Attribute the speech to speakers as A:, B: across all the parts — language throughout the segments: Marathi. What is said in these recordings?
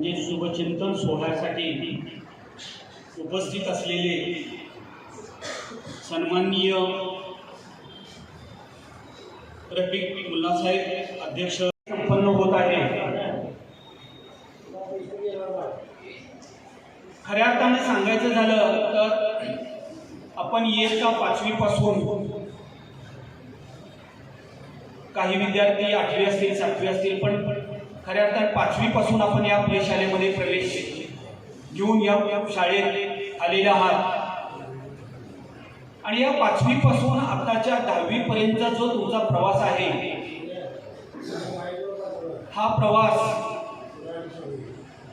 A: म्हणजे शुभचिंतन सोहळ्यासाठी उपस्थित असलेले सन्माननीय रफिक मुल्लासाहेब अध्यक्ष संपन्न होत आहे. खऱ्या अर्थाने सांगायचं झालं तर आपण इयत्ता पाचवीपासून काही विद्यार्थी आठवी असतील सातवी असतील पण खऱ्या अर्थात पाचवीपासून आपण या प्रशालेमध्ये प्रवेश घेऊन या या शाळेत आलेले आहात. आणि या पाचवीपासून आताच्या दहावीपर्यंतचा जो तुमचा प्रवास आहे हा प्रवास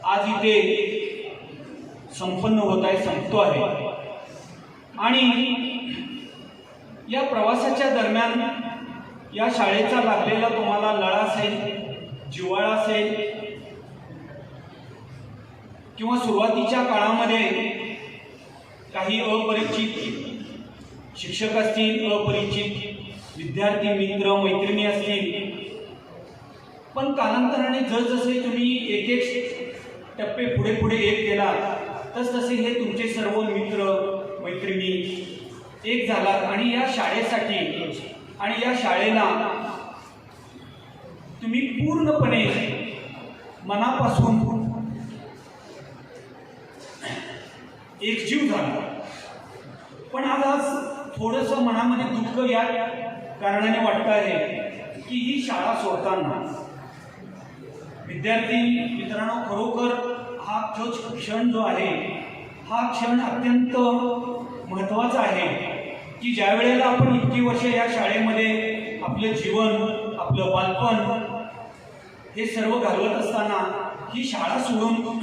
A: आज इथे संपन्न होत आहे संपतो आहे. आणि या प्रवासाच्या दरम्यान या शाळेचा लागलेला तुम्हाला लळा असेल जिव्हाळा असेल किंवा सुरुवातीच्या काळामध्ये काही अपरिचित शिक्षक असतील अपरिचित विद्यार्थी मित्र मैत्रिणी असतील पण कालांतराने जसजसे तुम्ही एक एक टप्पे पुढे पुढे येत गेला तसतसे हे तुमचे सर्व मित्र मैत्रिणी एक झालात. आणि या शाळेसाठी आणि या शाळेला पूर्णपणे मनापासून एकजीव झाला. पण आज आज थोडंसं मनामध्ये दुःख या कारणाने वाटत आहे की ही शाळा सोडताना विद्यार्थी मित्रांनो खरोखर हा जो क्षण जो आहे हा क्षण अत्यंत महत्त्वाचा आहे की ज्या वेळेला आपण इतकी वर्ष या शाळेमध्ये आपलं जीवन आपलं बालपण हे सर्व घालवत असताना ही शाळा सोडून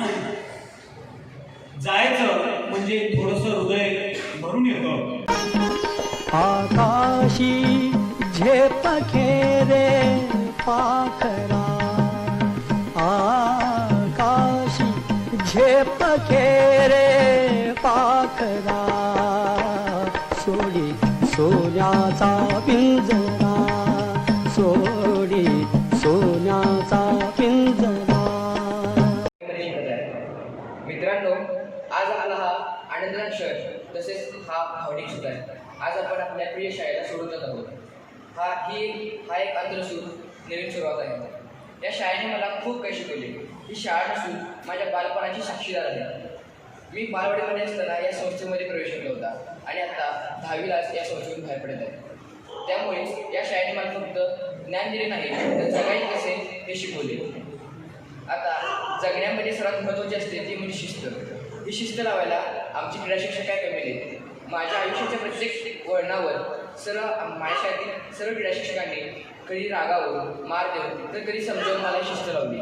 A: जायचं म्हणजे थोडस हृदय भरून येत.
B: आकाशी झेप खेरे पाखरा. आकाशी झेप खेरे पाखरा. सोडी सोन्याचा पिंजरा
C: आज आपला हा आनंददायक क्षण तसेच हा भावनिक सुद्धा आहे. आज आपण आपल्या प्रिय शाळेला सोडून जात आहोत. हा ही हा एक अंतरसूर नवीन सुरुवात आहे. या शाळेने मला खूप काही शिकवले. ही शाळा नसून माझ्या बालपणाची साक्षीदार आहे. मी बालवाडीमध्ये असताना या संस्थेमध्ये प्रवेश केला होता आणि आता दहावीलाच या संस्थेतून बाहेर पडत आहे. त्यामुळे या शाळेने मला फक्त ज्ञान दिले नाही तर जगायचे कसे हे शिकवले. आता जगण्यामध्ये सर्वात महत्त्वाची असते ती म्हणजे शिस्त. ही शिस्त लावायला आमची क्रीडा शिक्षक काय कमी नाही माझ्या आयुष्याच्या प्रत्येक वळणावर सर्व माझ्या शाळेतील सर्व क्रीडा शिक्षकांनी कधी रागावून मार देऊन तर कधी समजावून मला शिस्त लावली.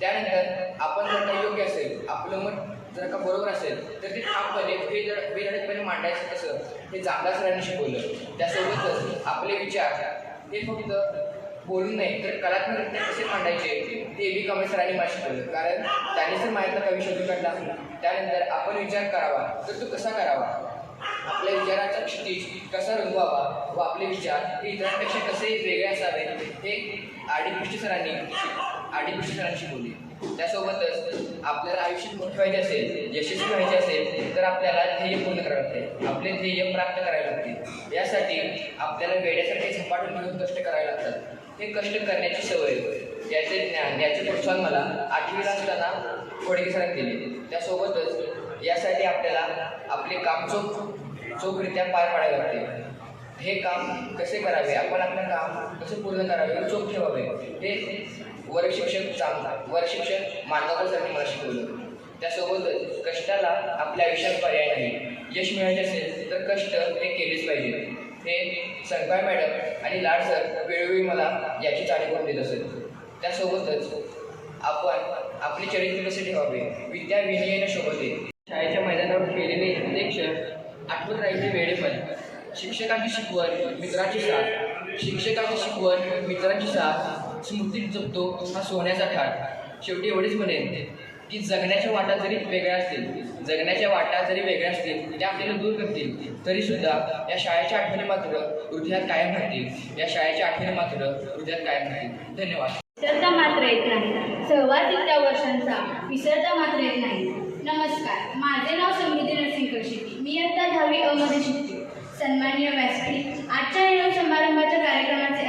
C: त्यानंतर आपण जर का योग्य असेल आपलं मत जर का बरोबर असेल तर ते ठामपणे बेधड बेधडकपणे मांडायचं कसं? हे जांभा सरांनी शिकवलं. त्यासोबतच आपले विचार हे फक्त बोलून नये तर कलात्मकरित्या कसे मांडायचे ते बी कमी सरांनी मला शिकवलं कारण त्यांनी जर माझ्यातला कवी शोधून काढला त्यानंतर आपण विचार करावा. तर तो कसा करावा? आपल्या विचाराचा क्षितिज कसा रंगवावा व आपले विचार हे इतरांपेक्षा कसे वेगळे असावे हे आडी कृष्ण सरांनी आडी डी सरांनी शिकवले त्यासोबतच आपल्याला आयुष्यात मोठे व्हायचे असेल यशस्वी व्हायचे असेल तर आपल्याला ध्येय पूर्ण करावे लागते. आपले ध्येय प्राप्त करावे लागते. यासाठी आपल्याला वेळेसाठी झपाटून घेऊन कष्ट करावे लागतात. हे कष्ट करण्याची सवय याचे ज्ञान याचे प्रोत्साहन मला आठवीला असताना खोडके सरांनी दिले. त्यासोबतच यासाठी आपल्याला आपले काम चोख चोखरित्या पार पाडावे लागते. हे काम कसे करावे? आपण आपलं काम कसे पूर्ण करावे? हे चोख ठेवावे. हे वर्ग शिक्षक चांगला वर्ग शिक्षक मानगावकर सरांनी मला शिकवलं त्यासोबतच कष्टाला आपल्या आयुष्यात पर्याय नाही. यश मिळायचे असेल तर कष्ट हे केलेच पाहिजे. हे संकाळ मॅडम आणि लाड सर वेळोवेळी मला याची जाणीव करून देत असत. त्यासोबतच आपण आपले चरित्र कसे ठेवावे? विद्या विनयने शोभते शाळेच्या मैदानावर केलेले ते क्षण आठवत राहिले वेळेपण शिक्षकांची शिकवण मित्राची साथ. शिक्षकांची शिकवण मित्राची साथ. स्मृतीत जपतो हा सोन्याचा ठाट शेवटी एवढीच म्हणेन की जगण्याच्या वाटा जरी वेगळ्या असतील जगण्याच्या वाटा जरी वेगळ्या असतील त्या आपल्याला दूर करतील. तरी सुद्धा या शाळेच्या आठवणी मात्र हृदयात कायम राहतील. या शाळेच्या आठवणी मात्र हृदयात कायम राहतील. धन्यवाद.
D: विसरता मात्र येत नाही. सहवास इतक्या वर्षांचा विसरता मात्र येत नाही. नमस्कार. माझे नाव समृद्धी नरसिंग शेट्टी. मी आता दहावी अमध्ये शिकते. सन्माननीय व्यासपीठ. आजच्या समारंभाच्या कार्यक्रमाचे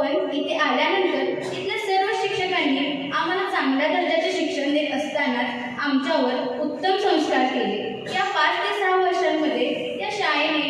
D: पण इथे आल्यानंतर इथल्या सर्व शिक्षकांनी आम्हाला चांगल्या दर्जाचे शिक्षण देत असतानाच आमच्यावर उत्तम संस्कार केले. या पाच ते सहा वर्षांमध्ये या शाळेने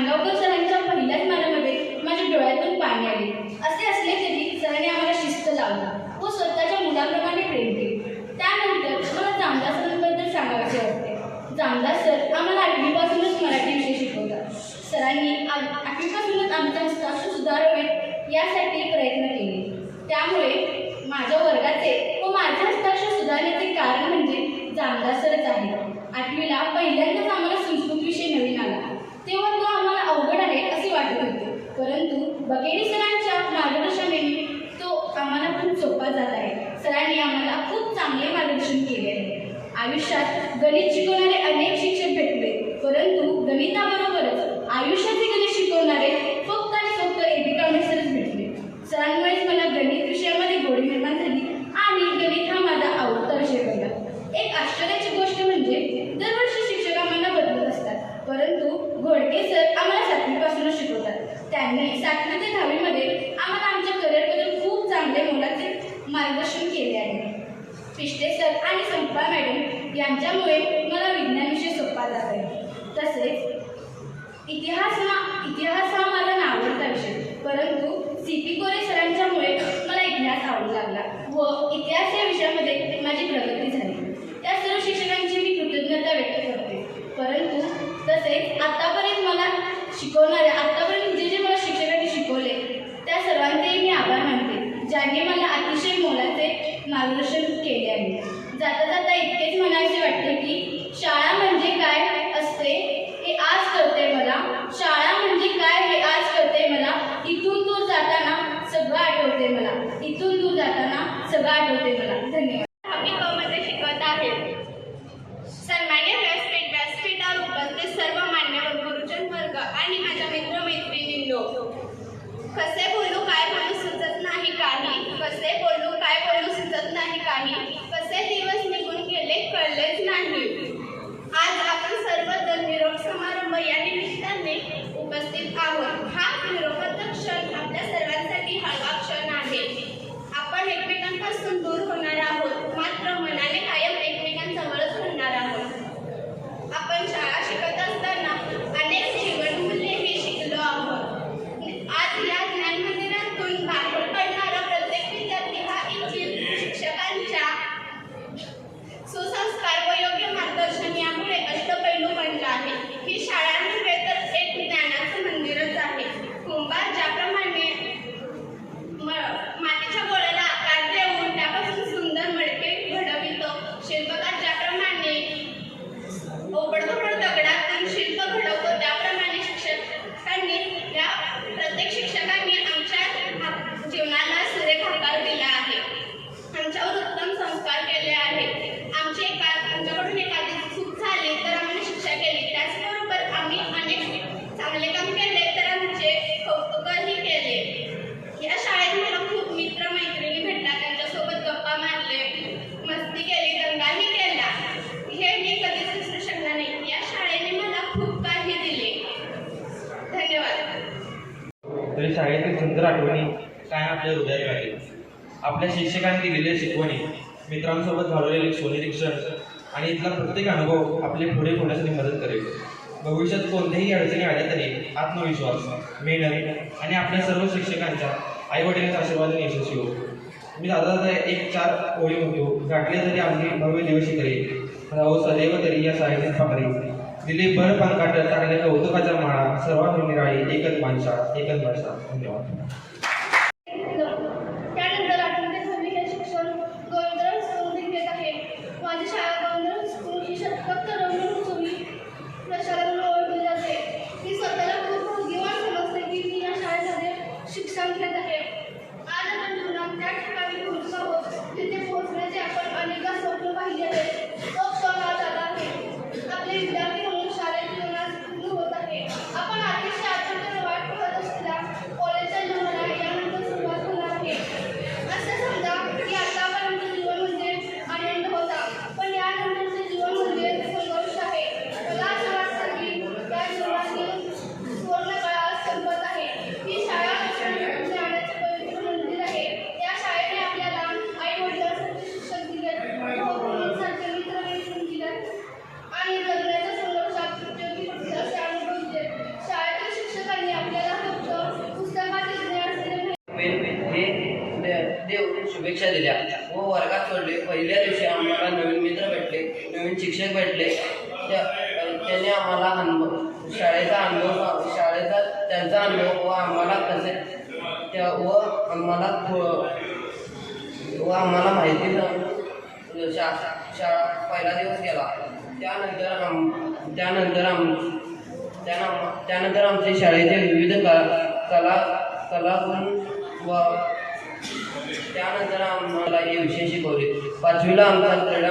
D: हम लोग को समझ आयुष्यात गणित शिकवणारे अनेक शिक्षक भेटले परंतु गणिताबरोबरच आयुष्यात गणित शिकवणारे इतिहास हा इतिहास हा माझा नावडता विषय. परंतु सीपी कोरे सरांच्यामुळे मला इतिहास आवडू लागला व इतिहास या विषयामध्ये माझी प्रगती झाली. त्या सर्व शिक्षकांची मी कृतज्ञता व्यक्त करते. परंतु तसेच आतापर्यंत मला शिकवणाऱ्या
E: आपल्या
F: शिक्षकांनी दिलेल्या शिकवणी मित्रांसोबत घालवलेले सोनेरी क्षण आणि इथला प्रत्येक अनुभव आपले पुढे होण्यासाठी मदत करेल. भविष्यात कोणत्याही अडचणी आल्या तरी आत्मविश्वास मेहनत आणि आपल्या सर्व शिक्षकांच्या आईवडिलांच्या आशीर्वादाने यशस्वी हो मी दादा दादा एक चार ओळी म्हणतो गाठले तरी आम्ही भव्य दिवशी तरी राहू सदैव तरी या साहित्यात पाहणे दिले भर पानकाट टाकले कौतुकाच्या माळा सर्वांनी निराळी एकच माणसा एकच भाषा धन्यवाद
E: त्यानंतर आठवते दहावी हे शिक्षण गोविंदराव स्कूलमध्ये घेत आहे माझी शाळा गोविंदराव स्कूल ही फक्त रंगून चोवी प्रशाला म्हणून ओळखली जाते मी स्वतःला खूप भाग्यवान समजते की मी या शाळेमध्ये शिक्षण घेत आहे आज आपण जीवनात त्या ठिकाणी पोहोचलो आहोत तिथे पोहोचण्याचे आपण अनेकदा स्वप्न पाहिले आहेत तो क्षण आज आला आहे आपले विद्यार्थी म्हणून शाळेत जीवनात पूर्ण होत आहे आपण अतिशय आतुरतेने वाट पाहत असलेल्या कॉलेजच्या जीवनाला यानंतर सुरुवात होणार आहे असे समजा की आतापर्यंत जीवन म्हणजे आनंद होता पण यानंतरचे जीवन म्हणजे संघर्ष आहे मला असं वाटतं की या जीवनातील सुवर्णकाळ आज संपत आहे ही शाळा शिक्षण ज्ञानाचे पवित्र मंदिर आहे या शाळेने आपल्याला आई वडिलांसारखे शिक्षण दिले भाऊ-बहिणींसारखे मित्र मैत्रीण दिले आणि जगण्याच्या संघर्षात उपयोगी पडतील असे अनुभव दिले शाळेतील शिक्षकांनी आपल्याला फक्त पुस्तकातील ज्ञान दिले नाही
G: हे दे- देव शुभेच्छा दिल्या व वर्गात सोडले पहिल्या दिवशी आम्हाला नवीन मित्र भेटले नवीन शिक्षक भेटले. त्या त्यांनी आम्हाला अनुभव शाळेचा अनुभव शाळेचा त्यांचा अनुभव व आम्हाला कसे त्या व आम्हाला व आम्हाला माहिती सांगून शा शाळा पहिला दिवस गेला. त्यानंतर आम त्यानंतर आम त्यानं त्यानंतर आमचे शाळेचे विविध कला कला कलागुण व त्यानंतर आम्हाला हे विषय शिकवले. पाचवीला आमचा क्रीडा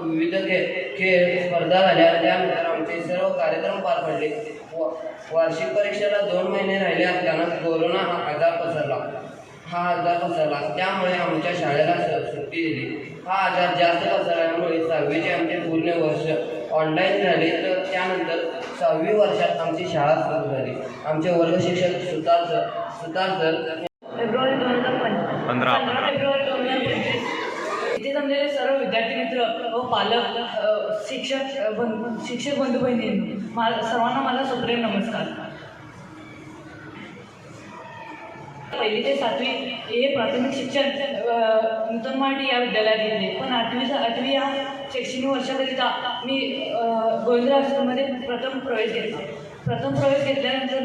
G: विविध खेळ खेळ स्पर्धा झाल्या. त्यानंतर आमचे सर्व कार्यक्रम पार पडले. व वार्षिक परीक्षेला दोन महिने राहिले असताना कोरोना हा आजार पसरला. हा आजार पसरला. त्यामुळे आमच्या शाळेला सुट्टी दिली. हा आजार जास्त पसरल्यामुळे सहावीचे आमचे पूर्ण वर्ष ऑनलाईन झाले. तर त्यानंतर सहावी वर्षात आमची शाळा सुरू झाली. आमचे वर्ग शिक्षक सुतार सर सुतार सर
H: पंधरा इथे जमलेले सर्व विद्यार्थी मित्र व पालक शिक्षक बंधू शिक्षक बंधू बहिणी सर्वांना माझा सुप्रेम नमस्कार. पहिली ते सातवी हे प्राथमिक शिक्षण नूतन मराठी या विद्यालयात घेतले. पण आठवी आठवी या शैक्षणिक वर्षाकरिता मी गोविंदराव हायस्कूलमध्ये प्रथम प्रवेश घेतला. प्रथम प्रवेश घेतल्यानंतर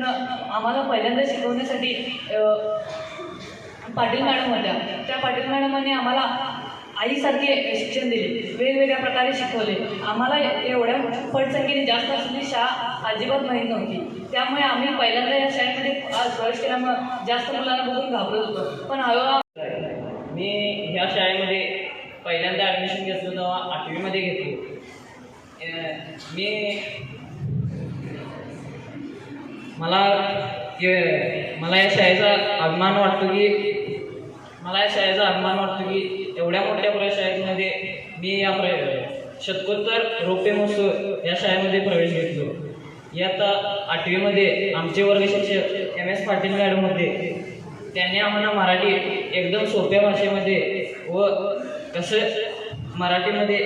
H: आम्हाला पहिल्यांदा शिकवण्यासाठी पाटील मॅडम होत्या त्या पाटील मॅडमांनी आम्हाला आईसारखे शिक्षण दिले वेगवेगळ्या प्रकारे शिकवले. आम्हाला एवढ्या पटसंख्येने जास्त असलेली शाळा अजिबात माहीत नव्हती. त्यामुळे आम्ही पहिल्यांदा या शाळेमध्ये प्रवेश केल्यामुळं जास्त मुलांना बघून घाबरत होतो. पण हळूहळू
I: मी ह्या शाळेमध्ये पहिल्यांदा ॲडमिशन घेतलं तेव्हा आठवीमध्ये घेतलो. मी मला मला या शाळेचा अभिमान वाटतो की मला या शाळेचा अभिमान वाटतो की एवढ्या मोठ्या प्रशाळेमध्ये मी या प्र शतकोत्तर रोपे महोत्सव या शाळेमध्ये प्रवेश घेतलो. इयत्ता आठवीमध्ये आमचे वर्ग शिक्षक एम एस पाटील मॅडम होते त्यांनी आम्हाला मराठी एकदम सोप्या भाषेमध्ये व कसं मराठीमध्ये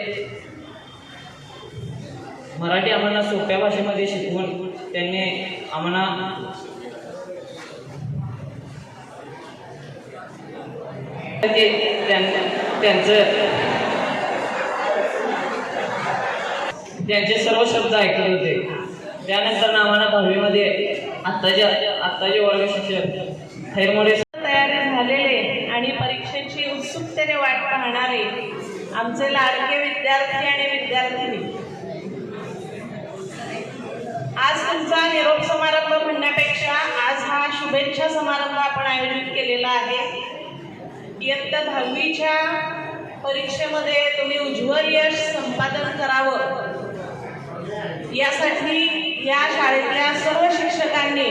I: मराठी आम्हाला सोप्या भाषेमध्ये शिकवून त्यांनी आम्हाला ते त्यांना त्यांचं त्यांचे सर्व शब्द ऐकत होते. त्यानंतर आम्हाला दहावीमध्ये आत्ताचे आत्ताचे वर्ग शिक्षक खैरमोडे
J: तयार झालेले आणि परीक्षेची उत्सुकतेने वाट पाहणारे आमचे लाडके विद्यार्थी आणि विद्यार्थिनी. आज तुमचा निरोप समारंभ म्हणण्यापेक्षा आज हा शुभेच्छा समारंभ आपण आयोजित केलेला आहे. इयत्ता दहावीच्या परीक्षेमध्ये तुम्ही उज्ज्वल यश संपादन करावं. यासाठी या शाळेतल्या सर्व शिक्षकांनी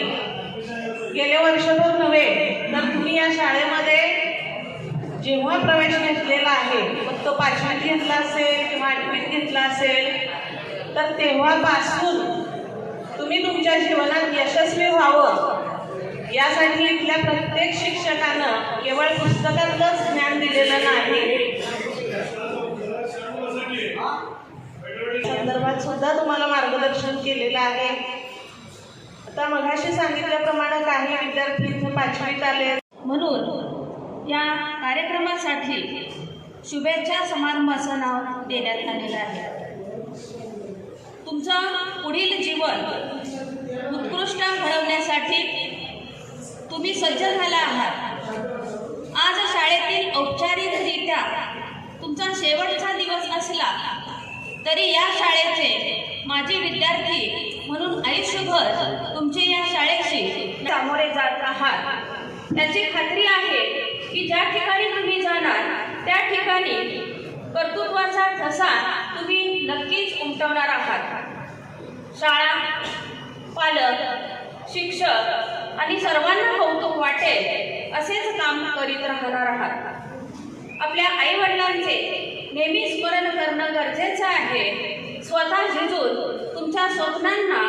J: गेले वर्षभर नव्हे तर तुम्ही या शाळेमध्ये जेव्हा प्रवेश घेतलेला आहे मग तो पाचवीत घेतला असेल किंवा आठवीत घेतला असेल तर तेव्हापासून तुम्ही तुमच्या जीवनात यशस्वी व्हावं. यासाठी इथल्या प्रत्येक शिक्षकानं केवळ पुस्तकातलंच ज्ञान दिलेलं नाही. संदर्भात सुद्धा तुम्हाला मार्गदर्शन केलेलं आहे. आता मघाशी सांगितल्याप्रमाणे काही विद्यार्थी इथं पाचवीत आले
K: म्हणून या कार्यक्रमासाठी शुभेच्छा समारंभाचं नाव देण्यात आलेलं आहे. तुमचं पुढील जीवन उत्कृष्ट घडवण्यासाठी तुम्ही सज्ज झाला आहात. आज शाळेतील औपचारिकरित्या तुमचा शेवटचा दिवस असला तरी या शाळेचे माजी विद्यार्थी म्हणून आयुष्यभर तुमचे या शाळेशी सामोरे जात आहात. याची खात्री आहे की ज्या ठिकाणी तुम्ही जाणार त्या ठिकाणी कर्तृत्वाचा ठसा तुम्ही नक्कीच उमटवणार आहात. शाळा पालक शिक्षक आणि सर्वांना कौतुक वाटेल असेच काम करीत राहणार आहात. आपल्या आई वडिलांचे नेहमी स्मरण करणं गरजेचं आहे. स्वतः झिजून तुमच्या स्वप्नांना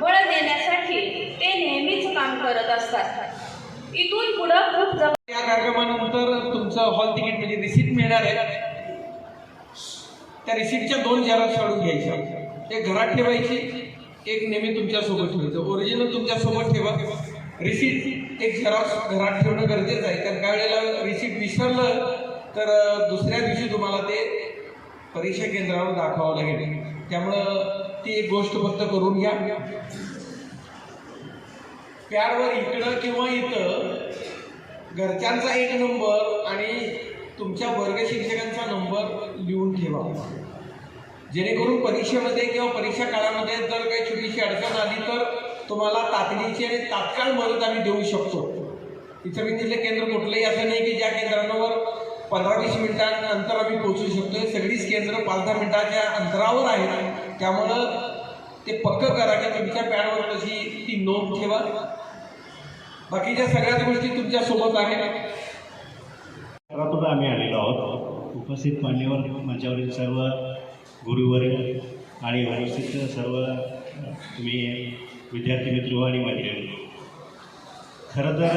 K: बळ देण्यासाठी ते नेहमीच काम करत असतात. इथून पुढं खूप
L: या कार्यक्रमानंतर तुमचं हॉल तिकीट म्हणजे रिसिप्ट मिळणार आहे. त्या रिसिप्टच्या दोन झेरॉक्स काढून घ्यायच्या. एक घरात ठेवायची. एक नेहमी तुमच्यासोबत ठेवायचं ओरिजिनल तुमच्यासोबत ठेवा. रिसीट एक झेरॉक्स घरात ठेवणं गरजेचं आहे. कारण काय वेळेला रिसीट विसरलं तर दुसऱ्या दिवशी तुम्हाला ते परीक्षा केंद्रावर दाखवावं लागेल. त्यामुळं ती एक गोष्ट फक्त करून घ्या. प्यारवर इकडं किंवा इथं घरच्यांचा एक नंबर आणि तुमच्या वर्ग शिक्षकांचा नंबर लिहून ठेवा. जेणेकरून परीक्षेमध्ये किंवा परीक्षा काळामध्ये जर काही छोटीशी अडचण आली तर तुम्हाला तातडीची आणि तात्काळ मदत आम्ही देऊ शकतो. इचलकरंजीतले केंद्र कुठलंही असं नाही की ज्या केंद्रांवर पंधरा वीस मिनिटांनंतर आम्ही पोहोचू शकतो सगळीच केंद्र पाच दहा मिनिटाच्या अंतरावर आहेत. त्यामुळं ते पक्क करा की तुमच्या पॅडवर तशी ती नोंद ठेवा. बाकीच्या सगळ्याच गोष्टी तुमच्यासोबत आहेत.
M: आम्ही आलेलो आहोत. उपस्थित मान्यवर मंचावरील सर्व गुरुवर्ग आणि उपस्थित सर्व तुम्ही विद्यार्थी मित्र आणि मैत्रिणी. खरं तर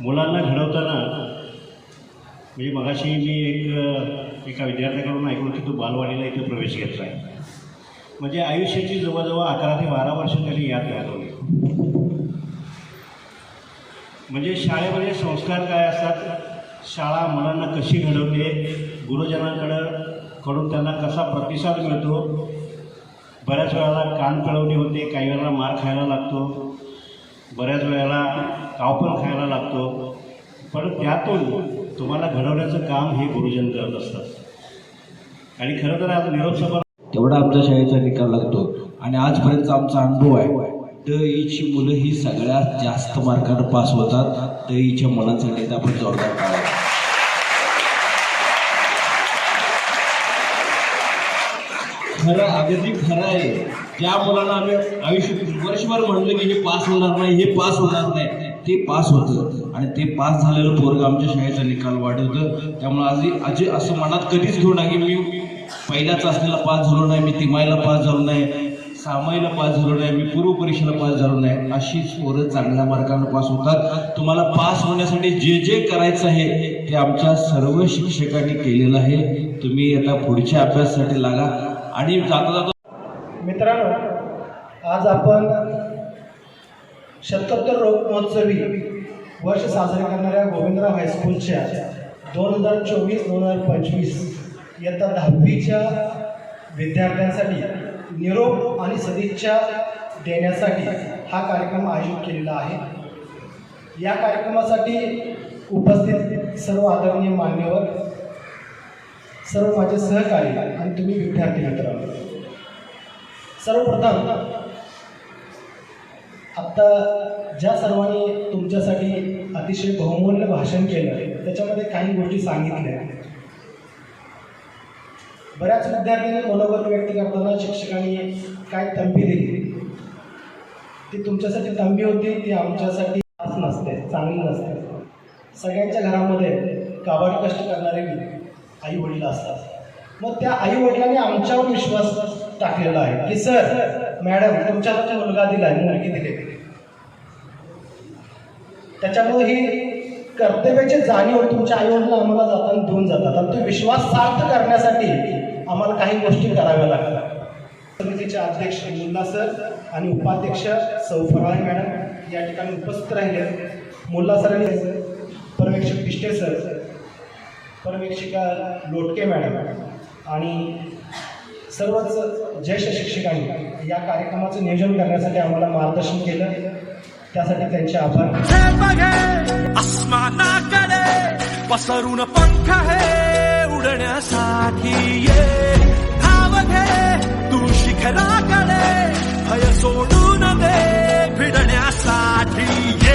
M: मुलांना घडवताना म्हणजे मगाशी मी एक एका विद्यार्थ्याकडून ऐकून की तो बालवाडीला इथे प्रवेश घेतला आहे. म्हणजे आयुष्याची जवळजवळ अकरा ते बारा वर्ष त्यांनी यात घालवली. म्हणजे शाळेमध्ये संस्कार काय असतात? शाळा मुलांना कशी घडवते? गुरुजनांकडं कडून त्यांना कसा प्रतिसाद मिळतो? बऱ्याच वेळेला कान पिळवणी होते काही वेळेला मार खायला लागतो बऱ्याच वेळेला कावपण खायला लागतो. पण त्यातून तुम्हाला घडवण्याचं काम हे गुरुजन करत असतात. आणि खरं तर आज निरोप सभा
N: तेवढा आमच्या शाळेचा निकाल लागतो. आणि आजपर्यंतचा आमचा अनुभव आहे ड ईची मुलं ही सगळ्यात जास्त मार्कानं पास होतात. ड ईच्या मुलांसाठी आपण जोरदार खरं अगदी खरं आहे. ज्या मुलांना आम्ही आयुष्य वर्षभर म्हणलं की हे पास होणार नाही हे पास होणार नाही ते पास होतं. आणि ते पास झालेलं पोरग आमच्या शाळेचा निकाल वाढवतं. त्यामुळे आधी आजी असं मनात कधीच घेऊ नये की मी पहिल्या चाचणीला पास झालो नाही मी तिमाहीला पास झालो नाही सामाईला पास झालो नाही मी पूर्व परीक्षेला पास झालो नाही. अशीच पोरं चांगल्या मार्गाने पास होतात. तुम्हाला पास होण्यासाठी जे जे करायचं आहे ते आमच्या सर्व शिक्षकांनी केलेलं आहे. तुम्ही आता पुढच्या अभ्यासासाठी लागा. आणि जाता जाता
O: मित्रांनो आज आपण शतकोत्तर रोग महोत्सवी वर्ष साजरे करणाऱ्या गोविंदराव हायस्कूलच्या दोन हजार चोवीस दोन हजार पंचवीस इयत्ता दहावीच्या विद्यार्थ्यांसाठी निरोप आणि सदिच्छा देण्यासाठी हा कार्यक्रम आयोजित केलेला आहे. या कार्यक्रमासाठी उपस्थित सर्व आदरणीय मान्यवर सर्व माझे सहकारी आणि तुम्ही विद्यार्थी मित्र. सर्वप्रथम आत्ता ज्या सर्वांनी तुमच्यासाठी अतिशय बहुमूल्य भाषण केलं त्याच्यामध्ये काही गोष्टी सांगितल्या. बऱ्याच विद्यार्थ्यांनी मनोगत व्यक्त करताना शिक्षकांनी काय तंबी दिली? ती तुमच्यासाठी तंबी होती ती आमच्यासाठी खास नसते चांगली नसते. सगळ्यांच्या घरामध्ये काबाड कष्ट करणारे आई वडील असतात. मग त्या आई वडिलांनी आमच्यावर विश्वास टाकलेला आहे की सर मॅडम तुमच्याकडे मुलगा दिला आहे मुलगी दिली. त्याच्यामुळे ही कर्तव्याची जाणीव तुमच्या आईवडील आम्हाला जाताना देऊन जातात. आणि तो विश्वास सार्थ करण्यासाठी आम्हाला काही गोष्टी कराव्या लागतात. समितीचे अध्यक्ष मुल्ला सर आणि उपाध्यक्ष सौ फराळे मॅडम या ठिकाणी उपस्थित राहिले. मुल्ला सरांनी पर्यवेक्षक पिष्टे सर पर्यवेक्षिका लोटके मॅडम आणि सर्वच ज्येष्ठ शिक्षकांनी या कार्यक्रमाचं नियोजन करण्यासाठी आम्हाला मार्गदर्शन केलं. त्यासाठी त्यांचे आभार.
N: पसरून पंख हे उडण्यासाठी ये. धाव घे तू शिखराकडे भय सोडून दे भिडण्यासाठी ये.